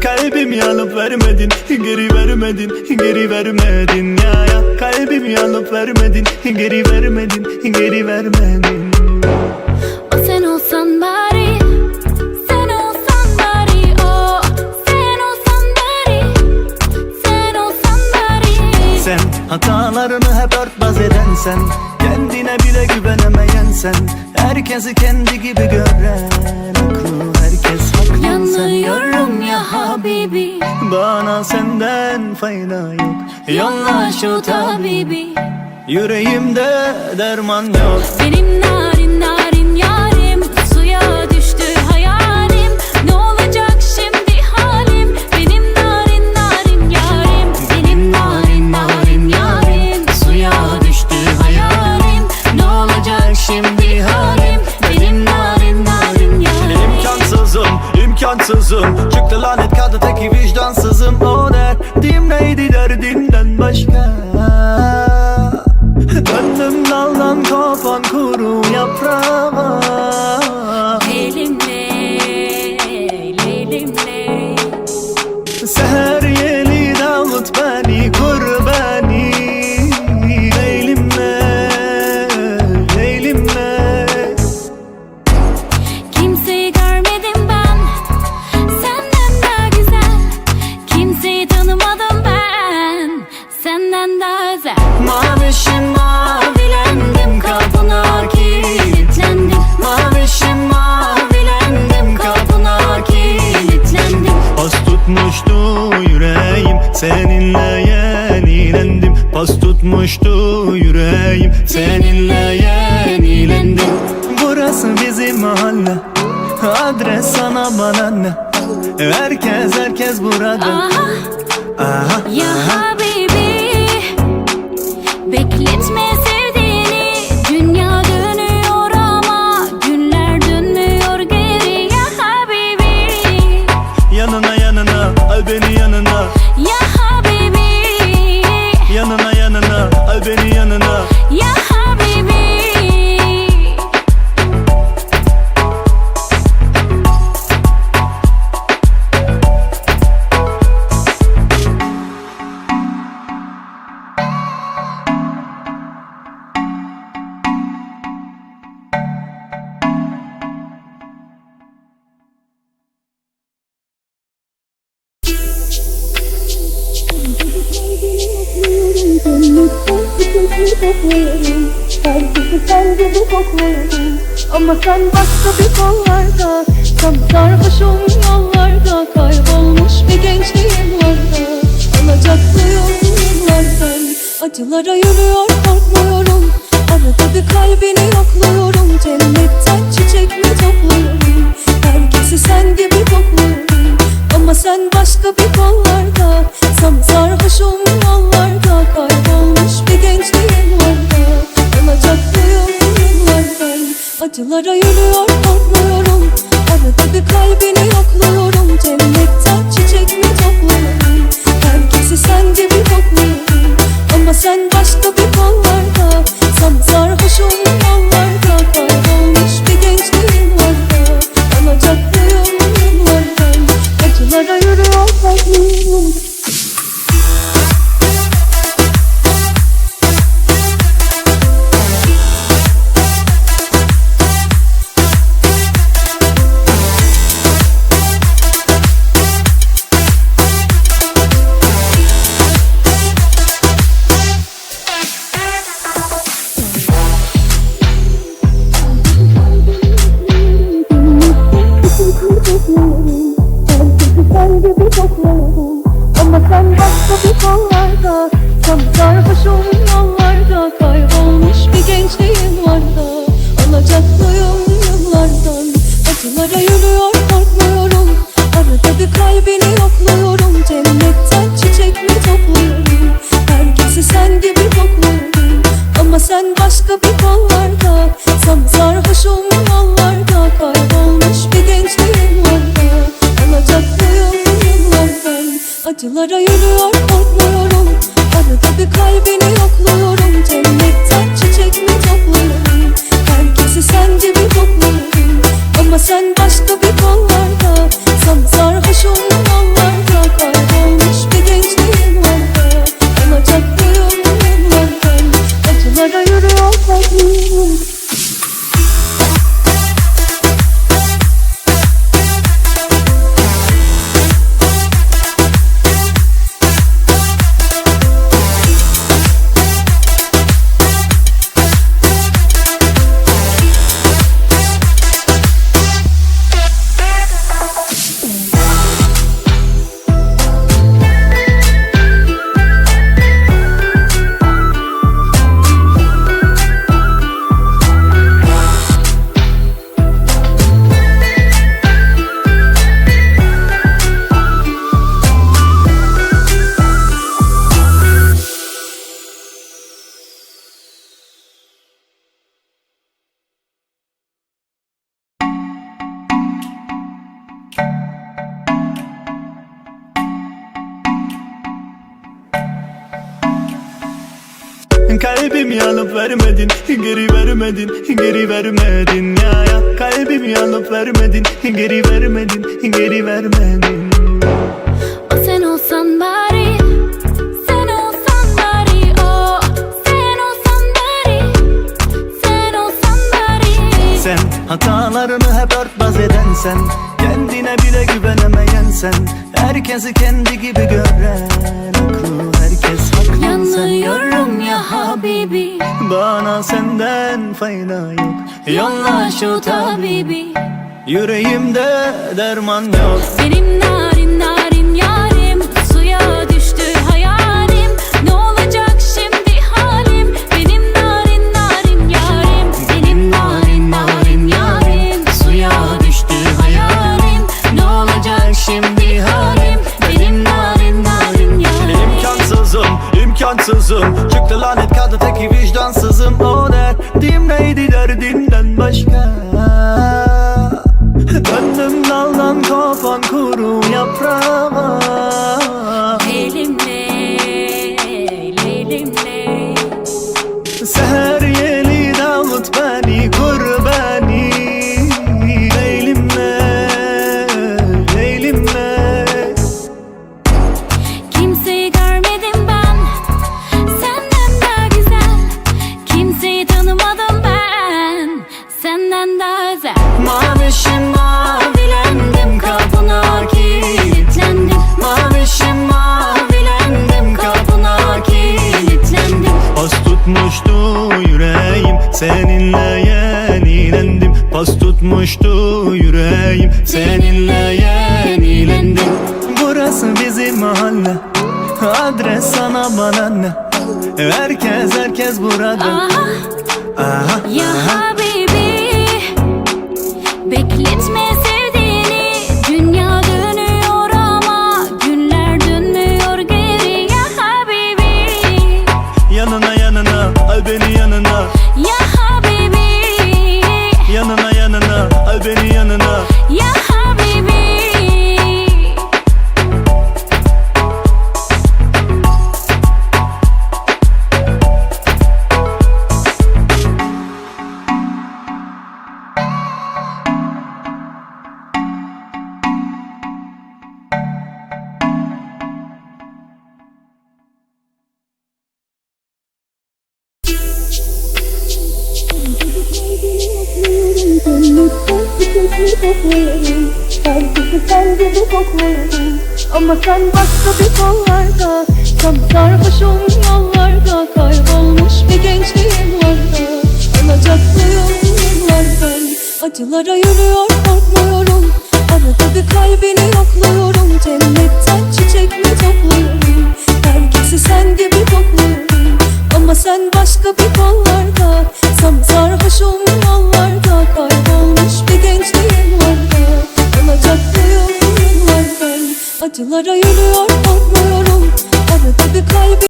Kalbimi alıp vermedin Geri vermedin Geri vermedin. Ya ya Kalbimi alıp vermedin Geri vermedin Geri vermedin. O sen olsan bari Sen olsan bari O sen olsan bari Sen olsan bari. Sen hatalarını hep örtbas eden sen Kendine bile güvenemeyen sen Herkesi kendi gibi gören Bana senden fayda yok. Yolla şu tabibi. Yüreğimde derman yok. Benim narin derdimden başka Adres sana bana ne Herkes herkes burada. Aha. Aha, ya Habibi Bekletme sevdiğini. Dünya dönüyor ama Günler dönmüyor geri ya Habibi. Yanına yanına al beni yanına sen gibi kokluyorum Ama sen başka bir kollarda Tam sarhoşum yollarda Kaybolmuş bir gençliğim vardı. Alacaklıyım yıllardan Acılara yürüyor korkmuyorum. Arada bir kalbini yokluyorum. Cennetten çiçek mi Acılara yürüyor Acılara yürüyor korkmuyorum. Arada bir kalbini yokluyorum. Cennetten çiçek mi topluyorum? Herkesi sen gibi kokluyorum Ama sen başka bir kollarda. Sam sarhoşum yollarda. Kaybolmuş bir gençliğim vardı Alacaklıyım yıllardan. Acılara yürüyor korkmuyorum. Arada bir kalbini Kalbimi alıp vermedin Geri vermedin Geri vermedin. Ya ya Kalbimi alıp vermedin Geri vermedin Geri vermedin. O sen olsan bari Sen olsan bari O sen olsan bari Sen olsan bari. Sen hatalarını hep örtbas edensen Kendine bile güvenemeyensen Herkesi kendi gibi gören fayda yok. Yolla şu tabibi. Yüreğimde derman yok. Benim narin narin neydi derdimden başka. Döndüm daldan kopan kuru seninle yenilendim. Burası bizim mahalle. Adres sana bana ne? Herkes herkes burada. Aha, Aha, ya Habibi. Bekletme sevdiğini. Dünya dönüyor ama Günler dönmüyor geri. Ya Habibi. Yanına yanına. Al beni yanına. Ya Habibi. Yanına yanına. Al beni yanına Ya kokluyorum Ama sen başka bir kollarda Tam sarhoşum yollarda Kaybolmuş bir gençliğim var da Alacaklıyım yıllardan Acılara yürüyor korkmuyorum. Arada bir kalbini yokluyorum Cennetten çiçek Acılara yürüyor